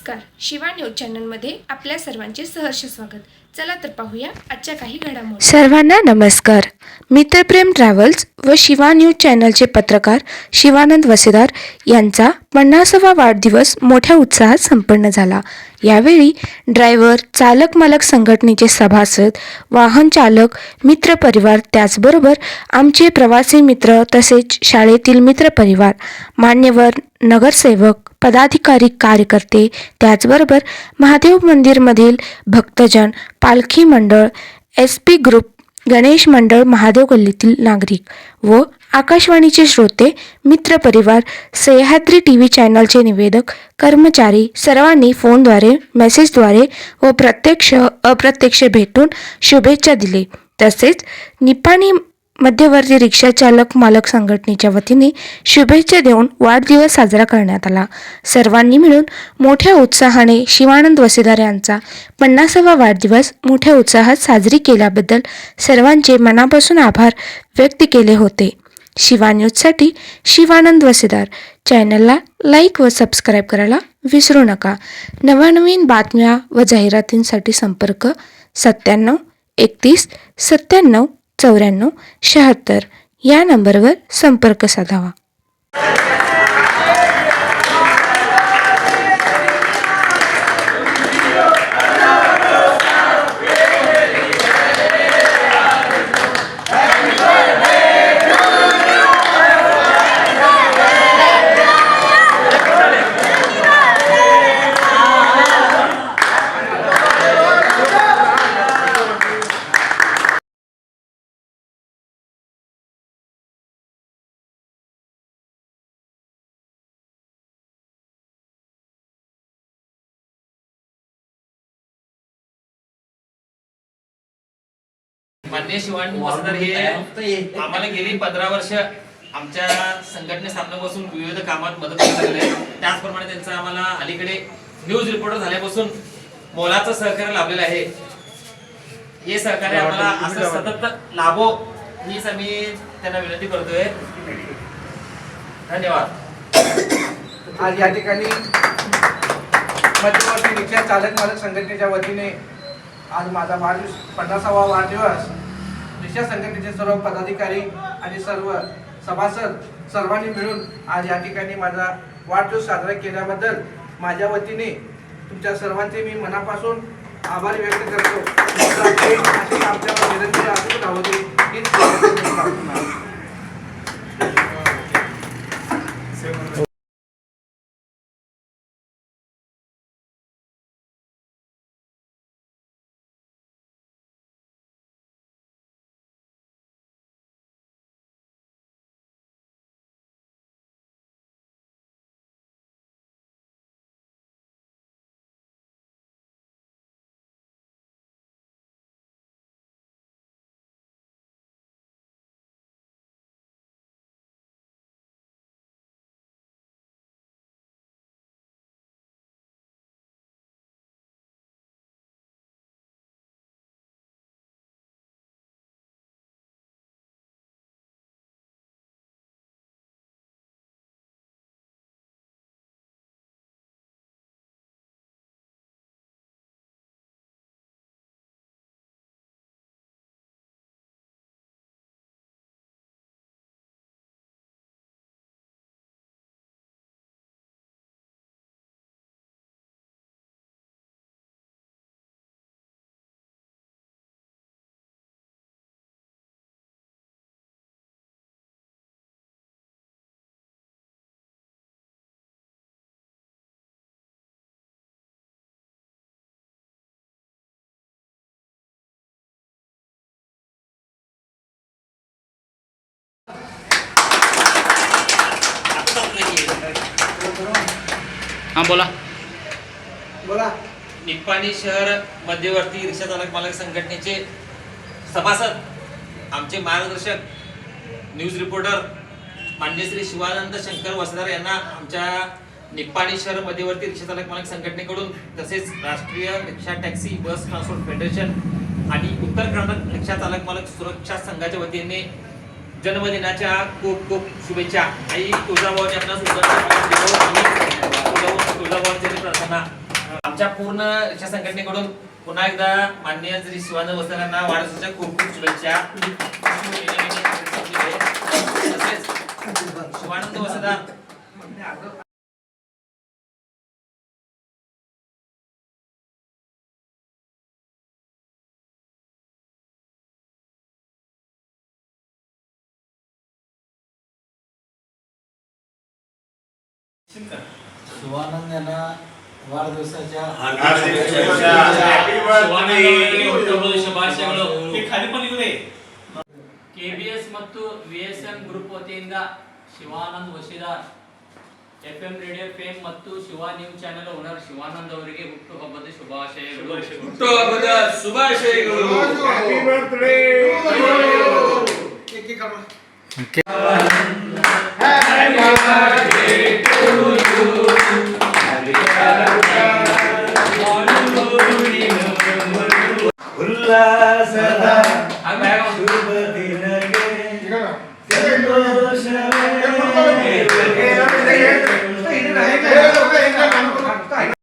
नमस्कार. शिवा न्यूज चॅनलमध्ये आपल्या सर्वांचे सहर्ष स्वागत. चला तर पाहूया आजच्या काही घडामोडी. सर्वांना नमस्कार. मित्रप्रेम ट्रॅव्हल्स व शिवा न्यूज चॅनलचे पत्रकार शिवानंद वसेदार यांचा पन्नासावा वाढदिवस मोठ्या उत्साहात संपन्न झाला. यावेळी ड्रायव्हर चालक मालक संघटनेचे सभासद वाहन चालक मित्रपरिवार त्याचबरोबर आमचे प्रवासी मित्र तसेच शाळेतील मित्रपरिवार मान्यवर नगरसेवक पदाधिकारी कार्यकर्ते त्याचबरोबर महादेव मंदिरमधील भक्तजन पालखी मंडळ एस पी ग्रुप गणेश मंडळ महादेव गल्लीतील नागरिक व आकाशवाणीचे श्रोते मित्रपरिवार सह्याद्री टी व्ही चॅनलचे निवेदक कर्मचारी सर्वांनी फोनद्वारे मेसेजद्वारे व प्रत्यक्ष अप्रत्यक्ष भेटून शुभेच्छा दिले. तसेच निपाणी मध्यवर्ती रिक्षा चालक मालक संघटनेच्या वतीने शुभेच्छा देऊन वाढदिवस साजरा करण्यात आला. सर्वांनी मिळून मोठ्या उत्साहाने शिवानंद वसेदार यांचा पन्नासावा वाढदिवस मोठ्या उत्साहात साजरी केल्याबद्दल सर्वांचे मनापासून आभार व्यक्त केले होते. शिवा न्यूजसाठी शिवानंद वसेदार चॅनलला लाईक व सबस्क्राईब करायला विसरू नका. नवनवीन बातम्या व जाहिरातींसाठी संपर्क सत्त्याण्णव एकतीस सत्त्याण्णव चौऱ्याण्णव शहात्तर या नंबरवर संपर्क साधावा. मान्य शिवान वसंतर हे आम्हाला गेली पंधरा वर्ष आमच्या संघटने स्थापनेपासून विविध कामात मदत करत आलेले आहेत. त्याचप्रमाणे त्यांचं आम्हाला अलीकडे न्यूज रिपोर्टर झाल्यापासून मोलाचं सहकार्य लाभलेलं आहे. हे सहकार्य आम्हाला असं सतत लाभो हीच आम्ही त्यांना विनंती करतोय. धन्यवाद. आज या ठिकाणी मध्यवर्ती रिक्षा चालक मालक संघटनेच्या वतीने आज माझा वाढदिवस पन्नासावा वाढदिवस दिशा संघटनेचे सर्व पदाधिकारी आणि सर्व सभासद सर्वांनी मिळून आज या ठिकाणी माझा वाढदिवस साजरा केल्याबद्दल माझ्या वतीने तुमच्या सर्वांचे मी मनापासून आभार व्यक्त करतो. हा बोला. बोला. निप्पाणी शहर मध्यवर्ती रिक्षा चालक मालक संघटनेचे सभासद आमचे मार्गदर्शक न्यूज रिपोर्टर मान्य श्री शिवानंद शंकर वसदार यांना आमच्या निप्पाणी शहर मध्यवर्ती रिक्षा चालक मालक संघटनेकडून तसेच राष्ट्रीय rickshaw taxi bus transport federation आणि उत्तर कर्नाटक रिक्षा चालक मालक सुरक्षा संघाच्या वतीने जन्मदिनाच्या खूप खूप शुभेच्छा. आई तुळजाभवानी आपणास तुळजाभवानी प्रार्थना आमच्या पूर्ण रिक्षा संघटनेकडून पुन्हा एकदा माननीय श्री शिवानंद वस्त्रांना वाढदिवसाच्या खूप खूप शुभेच्छा. तसेच शिवानंद वसदार शिवानंद यांना वाढदिवसाच्या ಶುಭಾಶಯಗಳು खाली ಕೆಬಿಎಸ್ ಮತ್ತು ವಿಎಸ್ಎಂ ಗ್ರೂಪ್ ವತಿಯಿಂದ Shivanand Vashidar F M radio fame ಮತ್ತು Shiva news channel owner Shivanand ಅವರಿಗೆ ಹುಟ್ಟುಹಬ್ಬದ ಶುಭಾಶಯಗಳು ಹುಟ್ಟುಹಬ್ಬದ ಶುಭಾಶಯಗಳು that.